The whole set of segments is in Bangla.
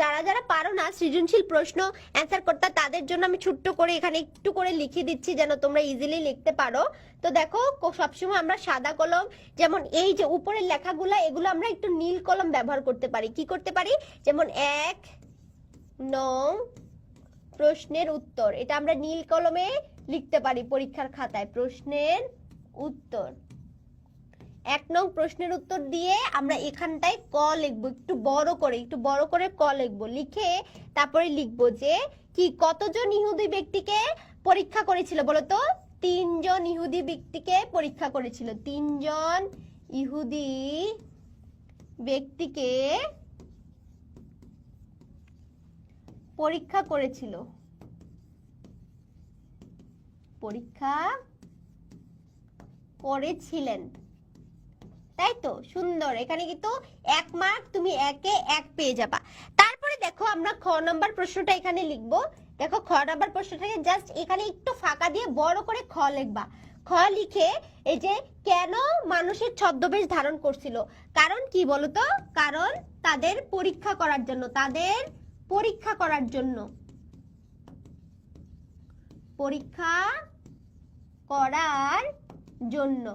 যারা যারা পারো না, সৃজনশীল প্রশ্ন অ্যান্সার করতে তাদের জন্য আমি ছোট্ট করে এখানে একটু করে লিখে দিচ্ছি যেন তোমরা ইজিলি লিখতে পারো। তো দেখো সবসময় আমরা সাদা কলম, যেমন এই যে উপরের লেখাগুলো, এগুলো আমরা একটু নীল কলম ব্যবহার করতে পারি। কি করতে পারি? যেমন এক নং প্রশ্নের উত্তর। এটা আমরা নীল কলমে লিখতে পারি পরীক্ষার খাতায়। প্রশ্নের উত্তর। এক নং প্রশ্নের উত্তর দিয়ে আমরা এখানটায় ক লিখব, একটু বড় করে, একটু বড় করে ক লিখব। লিখে তারপরে লিখব যে, কি কতজন ইহুদি ব্যক্তিকে পরীক্ষা করেছিল বলতো? তিনজন ইহুদি ব্যক্তিকে পরীক্ষা করেছিল। তিনজন ইহুদি ব্যক্তিকে পরীক্ষা করেছিল। পরীক্ষা করেছিলেন। তাই তো সুন্দর। এখানে কিন্তু এক মার্ক তুমি একে এক পেয়ে যাবা। তারপরে দেখো আমরা খ নম্বর প্রশ্নটা এখানে লিখব। দেখো খ নম্বর প্রশ্নটাকে জাস্ট এখানে একটু ফাঁকা দিয়ে বড় করে খ লিখবা। খ লিখে এই যে কেন মানুষের ছদ্মবেশ ধারণ করছিল? কারণ কি বলতো? কারণ তাদের পরীক্ষা করার জন্য, তাদের পরীক্ষা করার জন্য। পরীক্ষা করার জন্য।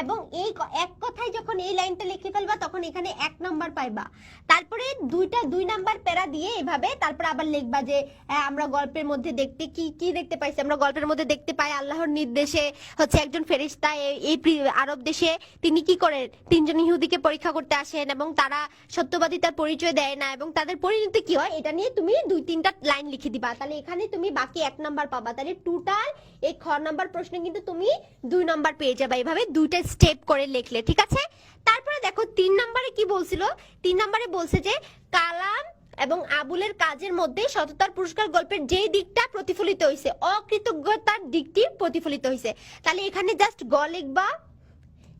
এবং এই এক কথায় যখন এই লাইনটা লিখে ফেলবা, তখন এখানে এক নাম্বার পাইবা। তারপরে দুইটা, দুই নাম্বার প্যারা দিয়ে এভাবে তারপরে আবার লিখবা যে আমরা গল্পের মধ্যে দেখতে কি কি দেখতে পাইছি? আমরা গল্পের মধ্যে দেখতে পাই আল্লাহর নির্দেশে হচ্ছে একজন ফেরিস্তা এই- আরব দেশে তিনি কি করেন? তিনজন ইহুদিকে পরীক্ষা করতে আসেন এবং তারা সত্যবাদিতার পরিচয় দেয় না এবং তাদের পরিণতি কি হয়? এটা নিয়ে তুমি দুই, তিনটা লাইন লিখে দিবা। তাহলে এখানে তুমি বাকি এক নাম্বার পাবা। তাহলে টোটাল এই খ নাম্বার প্রশ্নে কিন্তু তুমি দুই নাম্বার পেয়ে যাবে। এভাবে দুইটা স্টেপ করে লিখলে, ঠিক আছে? তারপরে দেখো, তিন নাম্বারে কি বলছিল? তিন নাম্বারে বলছে যে, কালাম এবং আবুলের কাজের মধ্যে সততার পুরস্কার গল্পের যে দিকটা প্রতিফলিত হয়েছে অকৃতজ্ঞতার দিকটি প্রতিফলিত হয়েছে তাহলে এখানে জাস্ট গ লিখবা।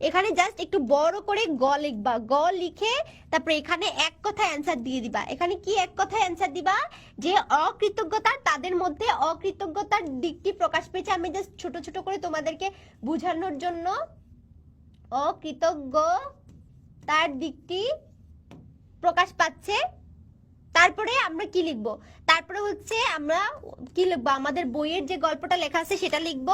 এখানে জাস্ট একটু বড় করে গ লিখবা। গ লিখে তারপরে এখানে এক কথায় অ্যান্সার দিয়ে দিবা। এখানে কি এক কথায় অ্যান্সার দিবা? যে অকৃতজ্ঞতা তাদের মধ্যে অকৃতজ্ঞতার দিকটি প্রকাশ পেয়েছে। আমি জাস্ট ছোট ছোট করে তোমাদেরকে বোঝানোর জন্য অকৃতজ্ঞ। তার দিকটি প্রকাশ পাচ্ছে। তারপরে আমরা কি লিখব? তারপরে হচ্ছে আমরা কি লিখব? আমাদের বইয়ের যে গল্পটা লেখা আছে সেটা লিখব।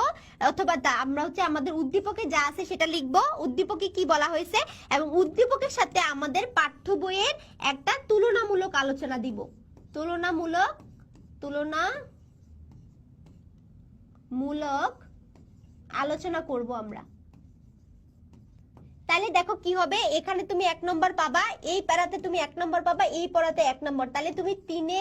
অথবা আমরা হচ্ছে আমাদের উদ্দীপকে যা আছে সেটা লিখব। উদ্দীপকে কি বলা হয়েছে? এবং উদ্দীপকের সাথে আমাদের পাঠ্য বইয়ের একটা তুলনামূলক আলোচনা দিব। তুলনামূলক তুলনা মূলক আলোচনা করব আমরা। তাহলে দেখো কি হবে? এখানে তুমি এক নম্বর পাবা, এই প্যারাতে তুমি এক নম্বর পাবা, এই পড়াতে এক নম্বর। তাহলে তুমি তিনে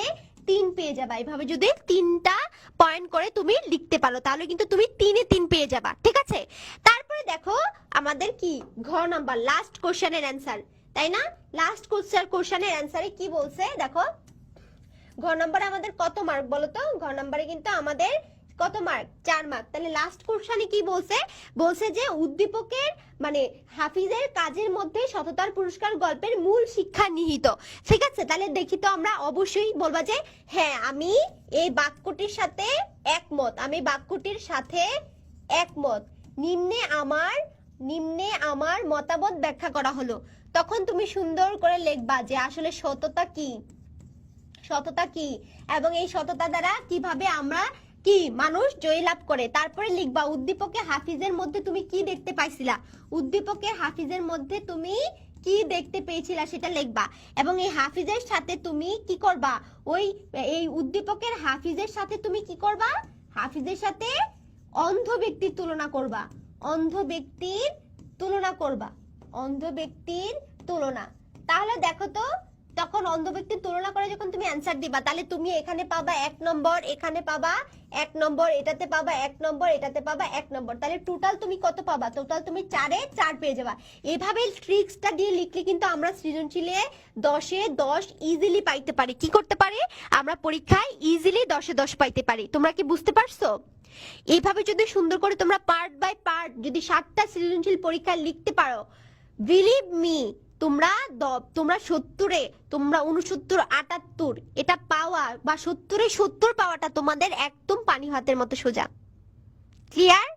তিন পেয়ে যাবা। এইভাবে যদি তিনটা পয়েন্ট করে তুমি লিখতে পারো, তাহলে কিন্তু তুমি তিনে তিন পেয়ে যাবা, ঠিক আছে? তারপরে দেখো আমাদের কি? ঘ নাম্বার লাস্ট কোশ্চেনের অ্যান্সার তাই না? লাস্ট কোশ্চেন কোশ্চেনের অ্যান্সারে কি বলছে? দেখো, ঘ নম্বরে আমাদের কত মার্ক বলো তো? ঘ নম্বরে কিন্তু আমাদের কত মার্ক চার মার্ক তাহলে লাস্ট কোশ্চানে কি বলছে? বলছে যে উদ্দীপকের মানে হাফিজের কাজের মধ্যে সততার পুরস্কার গল্পের মূল শিক্ষা নিহিত। ঠিক আছে? তাহলে দেখি তো আমরা অবশ্যই বলবা যে হ্যাঁ আমি এই বাক্যটির সাথে একমত। আমি বাক্যটির সাথে একমত। নিম্নে আমার নিম্নে আমার মতামত ব্যাখ্যা করা হলো। তখন তুমি সুন্দর করে লিখবা যে আসলে সততা কি? সততা কি? এবং এই সততা দ্বারা কীভাবে আমরা কি? মানুষ জয় লাভ করে। তারপরে লিখবা উদ্দীপকে হাফিজের মধ্যে তুমি কি দেখতে পাইছিলা? উদ্দীপকে হাফিজের মধ্যে তুমি কি দেখতে পেয়েছিলা সেটা লিখবা। এবং এই হাফিজের সাথে তুমি কি করবা? ওই, এই উদ্দীপকের হাফিজের সাথে তুমি কি করবা? হাফিজের সাথে অন্ধ ব্যক্তির তুলনা করবা। অন্ধ ব্যক্তির তুলনা করবা। অন্ধ ব্যক্তির তুলনা। তাহলে দেখো তো তখন অন্ধ ব্যক্তির তুলনা করে যখন তুমি অ্যান্সার দিবা, তাহলে তুমি এখানে পাবা এক নম্বর, এখানে পাবা এক নম্বর, এটাতে পাবা এক নম্বর, এটাতে পাবা এক নম্বর। তাহলে টোটাল তুমি কত পাবা? টোটাল তুমি চারে চার পেয়ে যাবা। এভাবে ট্রিক্সটা দিয়ে লিখলে কিন্তু আমরা সৃজনশীলে দশে দশ ইজিলি পাইতে পারি। কি করতে পারি? আমরা পরীক্ষায় ইজিলি দশে দশ পাইতে পারি। তোমরা কি বুঝতে পারছ? এইভাবে যদি সুন্দর করে তোমরা পার্ট বাই পার্ট যদি সাতটা সৃজনশীল পরীক্ষা লিখতে পারো বিলিভ মি তোমরা তোমরা সত্তরে, তোমরা উনসত্তর আটাত্তর, এটা পাওয়া বা সত্তরে সত্তর পাওয়াটা তোমাদের একদম পানি হাতের মতো সোজা। ক্লিয়ার